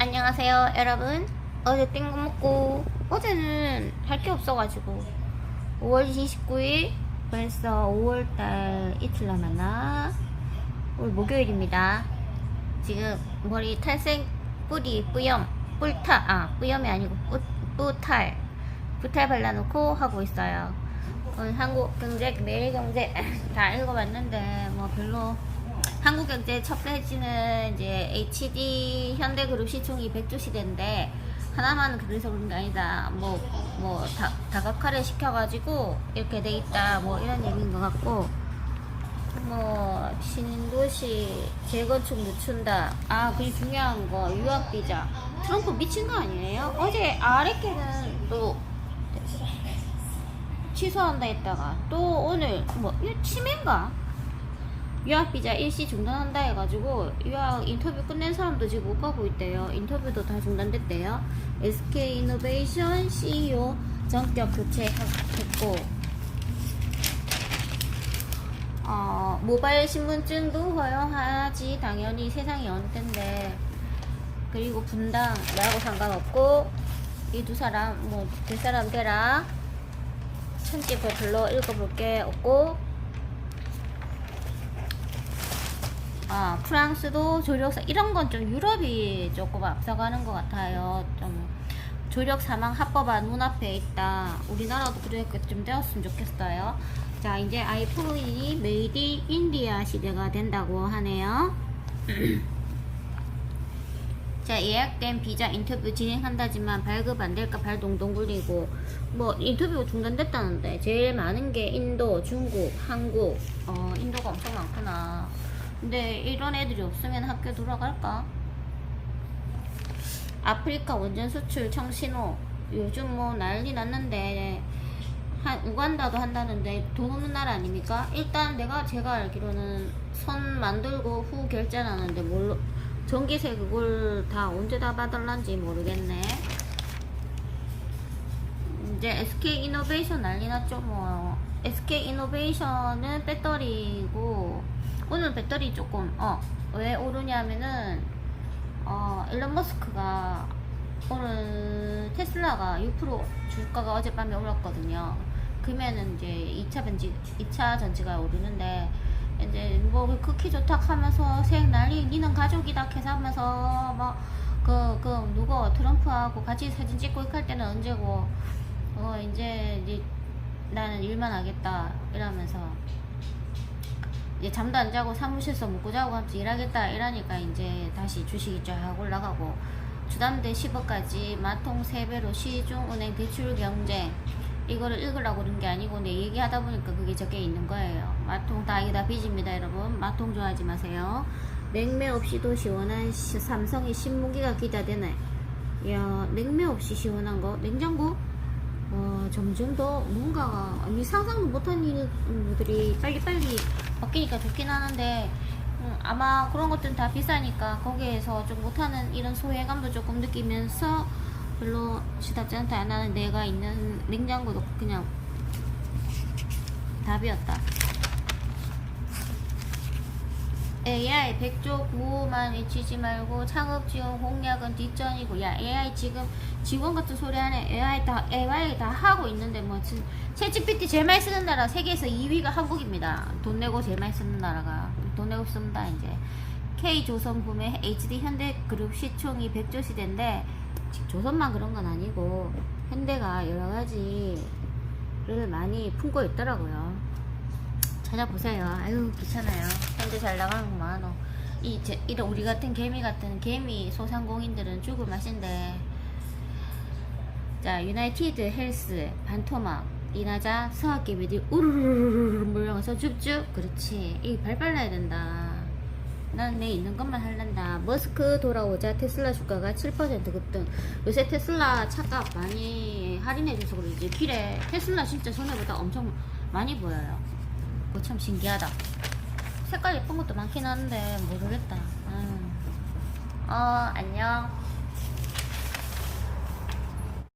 안녕하세요 여러분. 어제 땡거 먹고 어제는 할 게 없어가지고 5월 29일 벌써 5월달 이틀 남았나? 오늘 목요일입니다. 지금 머리 탈색 뿌리 뿌염 뿔타 아 뿌염이 아니고 뿌, 뿌탈 뿌탈 발라놓고 하고 있어요. 오늘 한국 경제 매일 경제 다 읽어봤는데 뭐 별로 한국경제 첫 페이지는 이제 HD 현대그룹 시총이 100조 시대인데 하나만 그래서 그런 게 아니다. 뭐 뭐 다각화를 시켜가지고 이렇게 돼 있다. 뭐 이런 얘기인 것 같고 뭐 신도시 재건축 늦춘다. 아 그리고 중요한 거 유학 비자. 트럼프 미친 거 아니에요? 어제 아래께는 또 취소한다 했다가 또 오늘 뭐 이거 치매인가? 유학 비자 일시 중단한다 해가지고 유학 인터뷰 끝낸 사람도 지금 못 가고 있대요. 인터뷰도 다 중단됐대요. SK 이노베이션 CEO 전격 교체했고 어, 모바일 신분증도 허용하지 당연히 세상이 어느 텐데 그리고 분당 나하고 상관없고 이 두 사람 뭐 될 사람 되라 천집을 별로 읽어볼 게 없고 아, 프랑스도 조력사 이런 건 좀 유럽이 조금 앞서가는 것 같아요. 좀 조력 사망 합법화 눈앞에 있다. 우리나라도 그렇게 좀 되었으면 좋겠어요. 자, 이제 아이폰이 메이드 인 인디아 시대가 된다고 하네요. 자, 예약된 비자 인터뷰 진행한다지만 발급 안 될까 발 동동 굴리고 뭐 인터뷰 중단됐다는데 제일 많은 게 인도, 중국, 한국. 어, 인도가 엄청 많구나. 근데 이런 애들이 없으면 학교 돌아갈까? 아프리카 원전 수출 청신호 요즘 뭐 난리 났는데 한 우간다도 한다는데 돈 없는 나라 아닙니까? 일단 내가 제가 알기로는 선 만들고 후 결제하는데 뭘로 전기세 그걸 다 언제 다 받을란지 모르겠네. 이제 SK 이노베이션 난리 났죠 뭐. SK 이노베이션은 배터리고 오늘 배터리 조금 어 왜 오르냐면은 어 일론 머스크가 오늘 테슬라가 6% 주가가 어젯밤에 올랐거든요. 그러면은 이제 2차 전지 2차 전지가 오르는데 이제 뭐 극히 좋다 하면서 색 난리 니는 가족이다 해서 하면서 뭐그 그 누구 트럼프하고 같이 사진 찍고 할 때는 언제고 어 이제 이제 나는 일만 하겠다 이러면서 이제 잠도 안 자고 사무실에서 먹고 자고 하면서 일하겠다 이러니까 이제 다시 주식이 쫙 올라가고 주담대 10억까지 마통 3배로 시중은행 대출 경쟁 이거를 읽으려고 그런 게 아니고 내 얘기하다 보니까 그게 적혀 있는 거예요. 마통 다이다 빚입니다 여러분. 마통 좋아하지 마세요. 냉매 없이도 시원한 시- 삼성의 신무기가 기대되네. 야 냉매 없이 시원한 거. 냉장고? 어, 점점 더 뭔가 아니, 상상도 못한 일들이 빨리빨리 바뀌니까 좋긴 하는데 음, 아마 그런 것들은 다 비싸니까 거기에서 좀 못하는 이런 소외감도 조금 느끼면서 별로 시답지 않다 나는 내가 있는 냉장고도 그냥 답이었다 AI 100조 구호만 외치지 말고 창업 지원 공약은 뒷전이고 야 AI 지금 직원 같은 소리 하네. AI 다 AI 다 하고 있는데 뭐 진- 챗GPT 제일 많이 쓰는 나라 세계에서 2위가 한국입니다. 돈 내고 제일 많이 쓰는 나라가. 돈 내고 씁니다 이제. K조선 구매 HD 현대그룹 시총이 100조 시대인데 조선만 그런 건 아니고 현대가 여러 가지를 많이 품고 있더라고요. 찾아보세요. 아유 귀찮아요. 현재 잘 나가는구만. 어. 이 제, 이런 우리 같은 개미 같은 개미 소상공인들은 죽을 맛인데. 자 유나이티드 헬스 반토막 이나자 성악개미들 우르르르르 몰려가서 줍줍 그렇지 이 발발라야 된다. 난 내 있는 것만 할란다. 머스크 돌아오자 테슬라 주가가 7% 급등. 요새 테슬라 차값 많이 할인해줘서 그러지. 길에 테슬라 진짜 전에보다 엄청 많이 보여요. 그거 참 신기하다. 색깔 예쁜 것도 많긴 한데 모르겠다. 음. 어 안녕.